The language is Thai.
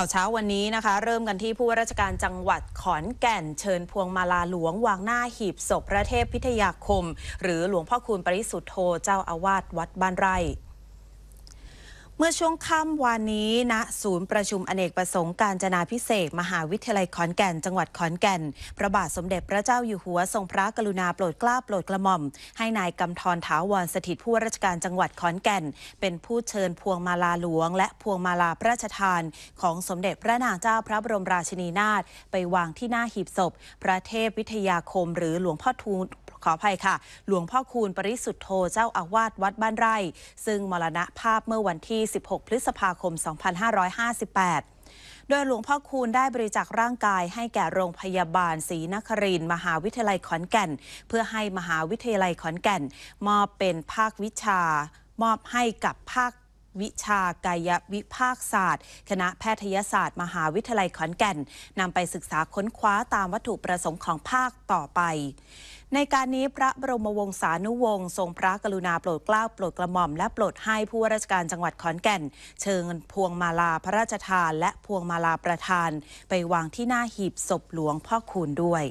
ข่าวเช้าวันนี้นะคะ เริ่มกันที่ผู้ว่าราชการจังหวัดขอนแก่น เชิญพวงมาลาหลวงวางหน้าหีบศพพระเทพพิทยาคม หรือหลวงพ่อคูณปริสุทธโธเจ้าอาวาสวัดบ้านไร่ เมื่อช่วงค่ำวานนี้ณศูนย์ประชุมอเนกประสงค์การจนาพิเศษมหาวิทยาลัยขอนแก่น จังหวัดขอนแก่น พระบาทสมเด็จพระเจ้าอยู่หัวทรงพระกรุณาโปรดเกล้าโปรดกระหม่อม ให้นายกำธรถาวรสถิตผู้ราชการจังหวัดขอนแก่น เป็นผู้เชิญพวงมาลาหลวง และพวงมาลาพระราชทาน ของสมเด็จพระนางเจ้าพระบรมราชินีนาถไปวางที่หน้าหีบศพ พระเทพวิทยาคม หรือหลวงพ่อทูลขออภัยค่ะ หลวงพ่อคูณปริสุทธโธเจ้าอาวาสวัดบ้านไร่ ซึ่งมรณภาพเมื่อวันที่16 พฤษภาคม 2558โดยหลวงพ่อคูณได้บริจาคร่างกายให้แก่โรงพยาบาลศรีนครินมหาวิทยาลัยขอนแก่น เพื่อให้มหาวิทยาลัยขอนแก่น มอบเป็นภาควิชา มอบให้กับภาค วิชากายวิภาคศาสตร์ คณะแพทยศาสตร์ มหาวิทยาลัยขอนแก่นนำไปศึกษาค้นคว้าตามวัตถุประสงค์ของภาคต่อไป ในการนี้พระบรมวงศานุวงศ์ทรงพระกรุณาโปรดเกล้าโปรดกระหม่อม และโปรดให้ผู้ว่าราชการจังหวัดขอนแก่น เชิญพวงมาลาพระราชทาน และพวงมาลาประทาน ไปวางที่หน้าหีบศพหลวงพ่อคูณด้วย